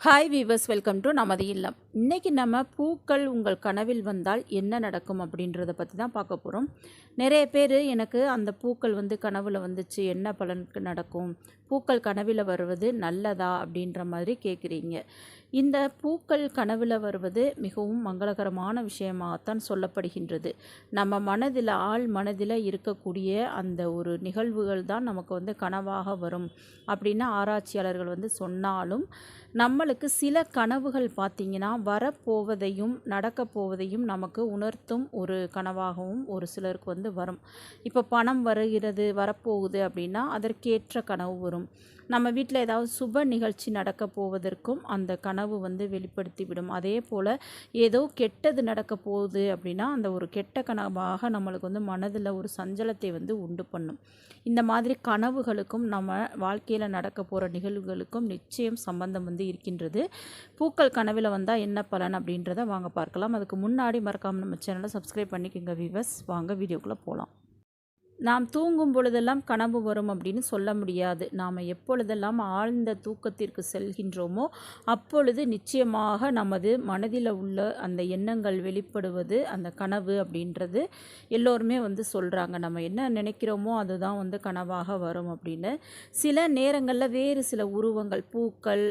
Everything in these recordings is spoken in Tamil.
ஹாய் வீவர்ஸ் வெல்கம் டு நமது இல்லம். இன்றைக்கி நம்ம பூக்கள் உங்கள் கனவில் வந்தால் என்ன நடக்கும் அப்படின்றத பற்றி தான் பார்க்க போகிறோம் நிறைய பேர் எனக்கு அந்த பூக்கள் வந்து கனவில் வந்துச்சு என்ன பலனுக்கு நடக்கும்? பூக்கள் கனவில் வருவது நல்லதா அப்படின்ற மாதிரி கேட்குறீங்க இந்த பூக்கள் கனவில் வருவது மிகவும் மங்களகரமான விஷயமாகத்தான் சொல்லப்படுகின்றது. நம்ம மனதில் ஆள் மனதில் இருக்கக்கூடிய அந்த ஒரு நிகழ்வுகள் தான் நமக்கு வந்து கனவாக வரும் அப்படின்னு ஆராய்ச்சியாளர்கள் வந்து சொன்னாலும் நம்மளுக்கு சில கனவுகள் பார்த்திங்கன்னா வரப்போவதையும் நடக்கப் போவதையும் நமக்கு உணர்த்தும் ஒரு கனவாகவும் ஒரு சிலருக்கு வந்து வரும். இப்போ பணம் வருகிறது வரப்போகுது அப்படின்னா அதற்கேற்ற கனவு வரும். நம்ம வீட்டில் ஏதாவது சுப நிகழ்ச்சி நடக்க போவதற்கும் அந்த கனவு வந்து வெளிப்படுத்தி விடும். அதே போல் ஏதோ கெட்டது நடக்க போகுது அப்படின்னா அந்த ஒரு கெட்ட கனவாக நம்மளுக்கு வந்து மனதில் ஒரு சஞ்சலத்தை வந்து உண்டு பண்ணும். இந்த மாதிரி கனவுகளுக்கும் நம்ம வாழ்க்கையில் நடக்க போகிற நிகழ்வுகளுக்கும் நிச்சயம் சம்பந்தம் வந்து இருக்கின்றது. பூக்கள் கனவில் வந்தால் என்ன பலன் அப்படின்றத வாங்க பார்க்கலாம். அதுக்கு முன்னாடி மறக்காமல் நம்ம சேனலை சப்ஸ்கிரைப் பண்ணிக்கோங்க விவஸ் வாங்க வீடியோக்குள்ளே போகலாம் நாம் தூங்கும் பொழுதெல்லாம் கனவு வரும் அப்படின்னு சொல்ல முடியாது. நாம் எப்பொழுதெல்லாம் ஆழ்ந்த தூக்கத்திற்கு செல்கின்றோமோ அப்பொழுது நிச்சயமாக நமது மனதில் உள்ள அந்த எண்ணங்கள் வெளிப்படுவது அந்த கனவு அப்படின்றது எல்லோருமே வந்து சொல்கிறாங்க நம்ம என்ன நினைக்கிறோமோ அதுதான் வந்து கனவாக வரும் அப்படின்னு. சில நேரங்களில் வேறு சில உருவங்கள் பூக்கள்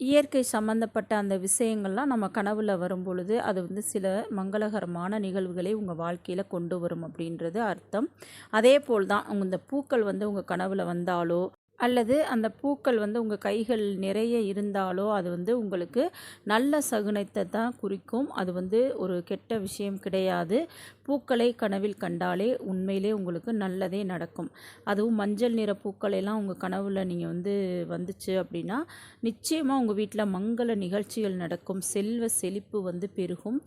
இயற்கை சம்மந்தப்பட்ட அந்த விஷயங்கள்லாம் நம்ம கனவில் வரும் பொழுது அது வந்து சில மங்களகரமான நிகழ்வுகளை உங்கள் வாழ்க்கையில் கொண்டு வரும் அப்படின்றது அர்த்தம். அதே போல் தான் இந்த பூக்கள் வந்து உங்கள் கனவில் வந்தாலோ அல்லது அந்த பூக்கள் வந்து உங்கள் கைகள் நிறைய இருந்தாலோ அது வந்து உங்களுக்கு நல்ல சகுனத்தை தான் குறிக்கும். அது வந்து ஒரு கெட்ட விஷயம் கிடையாது. பூக்களை கனவில் கண்டாலே உண்மையிலே உங்களுக்கு நல்லதே நடக்கும். அதுவும் மஞ்சள் நிற பூக்களெல்லாம் உங்கள் கனவில் நீங்கள் வந்து வந்துச்சு அப்படின்னா நிச்சயமாக உங்கள் வீட்டில் மங்கள நிகழ்ச்சிகள் நடக்கும். செல்வ செழிப்பு வந்து பெருகும்.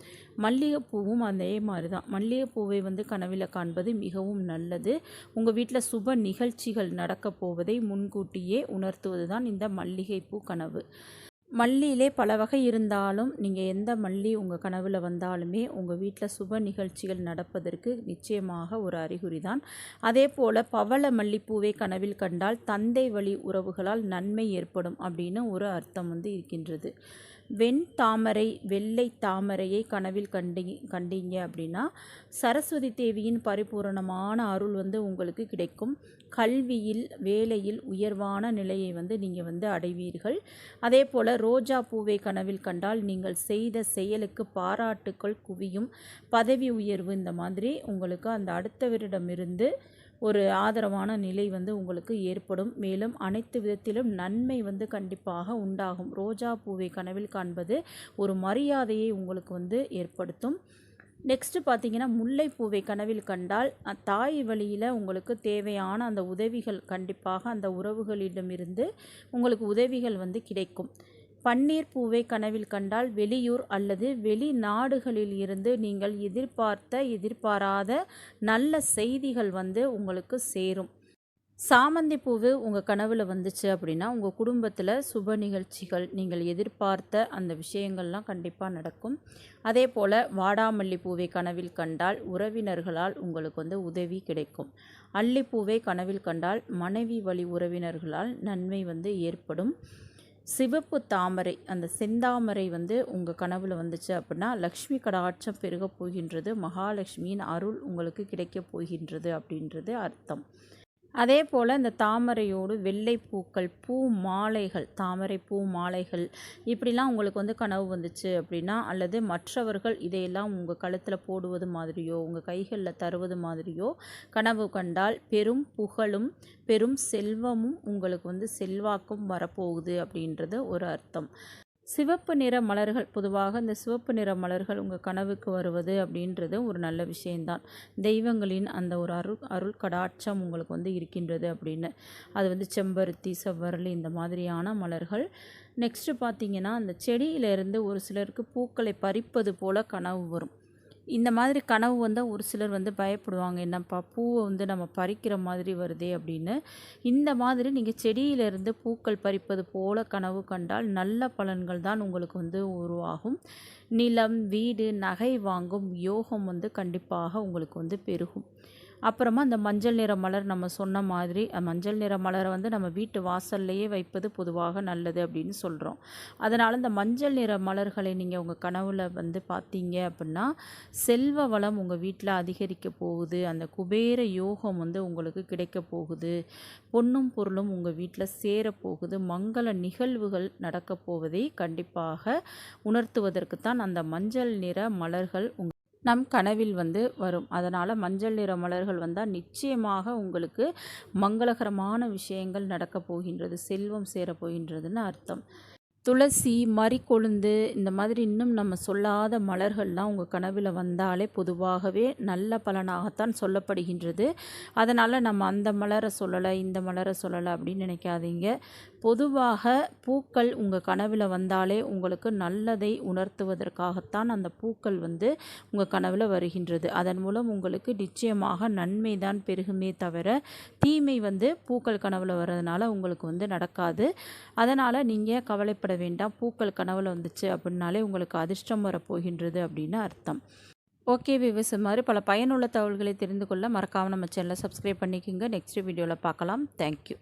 மல்லிகைப்பூவும் அதே மாதிரி தான் மல்லிகைப்பூவை வந்து கனவில் காண்பது மிகவும் நல்லது. உங்கள் வீட்டில் சுப நிகழ்ச்சிகள் நடக்கப் போவதை முன் முன்கூட்டியே உணர்த்துவது தான் இந்த மல்லிகைப்பூ கனவு. மல்லியிலே பல வகை இருந்தாலும் நீங்கள் எந்த மல்லி உங்கள் கனவில் வந்தாலுமே உங்கள் வீட்டில் சுப நிகழ்ச்சிகள் நடப்பதற்கு நிச்சயமாக ஒரு அறிகுறி தான் அதே போல் பவள மல்லிப்பூவை கனவில் கண்டால் தந்தை வழி உறவுகளால் நன்மை ஏற்படும் அப்படின்னு ஒரு அர்த்தம் வந்து இருக்கின்றது. வெண் தாமரை வெள்ளை தாமரையை கனவில் கண்டி கண்டீங்க அப்படின்னா சரஸ்வதி தேவியின் பரிபூரணமான அருள் வந்து உங்களுக்கு கிடைக்கும். கல்வியில் வேலையில் உயர்வான நிலையை வந்து நீங்கள் வந்து அடைவீர்கள். அதே போல் ரோஜா பூவை கனவில் கண்டால் நீங்கள் செய்த செயலுக்கு பாராட்டுக்கள் குவியும். பதவி உயர்வு இந்த மாதிரி உங்களுக்கு அந்த அடுத்தவரிடமிருந்து ஒரு ஆதரவான நிலை வந்து உங்களுக்கு ஏற்படும். மேலும் அனைத்து விதத்திலும் நன்மை வந்து கண்டிப்பாக உண்டாகும். ரோஜா பூவை கனவில் காண்பது ஒரு மரியாதையை உங்களுக்கு வந்து ஏற்படுத்தும். நெக்ஸ்ட்டு பார்த்தீங்கன்னா முல்லைப்பூவை கனவில் கண்டால் தாய் வழியில் உங்களுக்கு தேவையான அந்த உதவிகள் கண்டிப்பாக அந்த உறவுகளிடமிருந்து உங்களுக்கு உதவிகள் வந்து கிடைக்கும். பன்னீர் பூவை கனவில் கண்டால் வெளியூர் அல்லது வெளிநாடுகளில் இருந்து நீங்கள் எதிர்பார்த்த எதிர்பாராத நல்ல செய்திகள் வந்து உங்களுக்கு சேரும். சாமந்தி பூவு உங்கள் கனவில் வந்துச்சு அப்படின்னா உங்கள் குடும்பத்தில் சுப நிகழ்ச்சிகள் நீங்கள் எதிர்பார்த்த அந்த விஷயங்கள்லாம் கண்டிப்பாக நடக்கும். அதே போல் வாடாமல்லி பூவை கனவில் கண்டால் உறவினர்களால் உங்களுக்கு வந்து உதவி கிடைக்கும். அல்லிப்பூவை கனவில் கண்டால் மனைவி வழி உறவினர்களால் நன்மை வந்து ஏற்படும். சிவப்பு தாமரை அந்த செந்தாமரை வந்து உங்கள் கனவில் வந்துச்சு அப்படின்னா லக்ஷ்மி கடாட்சம் பெருகப் போகின்றது மகாலட்சுமியின் அருள் உங்களுக்கு கிடைக்கப் போகின்றது அப்படின்றது அர்த்தம். அதே போல் இந்த தாமரையோடு வெள்ளை பூக்கள் பூ மாலைகள் தாமரை பூ மாலைகள் இப்படிலாம் உங்களுக்கு வந்து கனவு வந்துச்சு அப்படின்னா அல்லது மற்றவர்கள் இதையெல்லாம் உங்கள் கழுத்தில் போடுவது மாதிரியோ உங்கள் கைகளில் தருவது மாதிரியோ கனவு கண்டால் பெரும் புகழும் பெரும் செல்வமும் உங்களுக்கு வந்து செல்வாக்கும் வரப்போகுது அப்படின்றது ஒரு அர்த்தம். சிவப்பு நிற மலர்கள் பொதுவாக இந்த சிவப்பு நிற மலர்கள் உங்கள் கனவுக்கு வருவது அப்படின்றது ஒரு நல்ல விஷயந்தான் தெய்வங்களின் அந்த ஒரு அருள் அருள் கடாட்சம் உங்களுக்கு வந்து இருக்கின்றது அப்படின்னு. அது வந்து செம்பருத்தி செவ்வரளி இந்த மாதிரியான மலர்கள். நெக்ஸ்ட்டு பார்த்தீங்கன்னா அந்த செடியிலேருந்து ஒரு சிலருக்கு பூக்களை பறிப்பது போல் கனவு வரும். இந்த மாதிரி கனவு வந்தால் ஒரு சிலர் வந்து பயப்படுவாங்க. என்னப்பா பூவை வந்து நம்ம பறிக்கிற மாதிரி வருதே அப்படின்னு. இந்த மாதிரி நீங்கள் செடியிலிருந்து பூக்கள் பறிப்பது போல கனவு கண்டால் நல்ல பலன்கள் தான் உங்களுக்கு வந்து உருவாகும். நிலம் வீடு நகை வாங்கும் யோகம் வந்து கண்டிப்பாக உங்களுக்கு வந்து பெருகும். அப்புறமா அந்த மஞ்சள் நிற மலர் நம்ம சொன்ன மாதிரி மஞ்சள் நிற மலரை வந்து நம்ம வீட்டு வாசல்லையே வைப்பது பொதுவாக நல்லது அப்படின்னு சொல்கிறோம் அதனால் இந்த மஞ்சள் நிற மலர்களை நீங்கள் உங்கள் கனவில் வந்து பார்த்தீங்க அப்படின்னா செல்வ வளம் உங்கள் வீட்டில் அதிகரிக்க போகுது. அந்த குபேர யோகம் வந்து உங்களுக்கு கிடைக்க போகுது. பொன்னும் பொருளும் உங்கள் வீட்டில் சேரப்போகுது மங்கள நிகழ்வுகள் நடக்கப் போவதை கண்டிப்பாக உணர்த்துவதற்கு தான் அந்த மஞ்சள் நிற மலர்கள் உங்கள் நம் கனவில் வந்து வரும். அதனால் மஞ்சள் நிற மலர்கள் வந்தால் நிச்சயமாக உங்களுக்கு மங்களகரமான விஷயங்கள் நடக்கப் போகின்றது செல்வம் சேரப் போகின்றதுன்னு அர்த்தம். துளசி மறிக்கொழுந்து இந்த மாதிரி இன்னும் நம்ம சொல்லாத மலர்கள்லாம் உங்கள் கனவில் வந்தாலே பொதுவாகவே நல்ல பலனாகத்தான் சொல்லப்படுகின்றது. அதனால் நம்ம அந்த மலரை சொல்லலை இந்த மலரை சொல்லலை அப்படின்னு நினைக்காதீங்க. பொதுவாக பூக்கள் உங்கள் கனவில் வந்தாலே உங்களுக்கு நல்லதை உணர்த்துவதற்காகத்தான் அந்த பூக்கள் வந்து உங்கள் கனவில் வருகின்றது. அதன் மூலம் உங்களுக்கு நிச்சயமாக நன்மை தான் பெருகுமே தவிர தீமை வந்து பூக்கள் கனவில் வர்றதுனால உங்களுக்கு வந்து நடக்காது. அதனால் நீங்கள் கவலைப்பட வேண்டாம். பூக்கள் கனவில் வந்துச்சு அப்படின்னாலே உங்களுக்கு அதிர்ஷ்டம் வரப்போகின்றது அப்படின்னு அர்த்தம். ஓகே விவஸ் மாதிரி பல பயனுள்ள தகவல்களை தெரிந்து கொள்ள மறக்காமல் நம்ம சேனலை சப்ஸ்கிரைப் பண்ணிக்கோங்க. நெக்ஸ்ட் வீடியோவில் பார்க்கலாம். தேங்க்யூ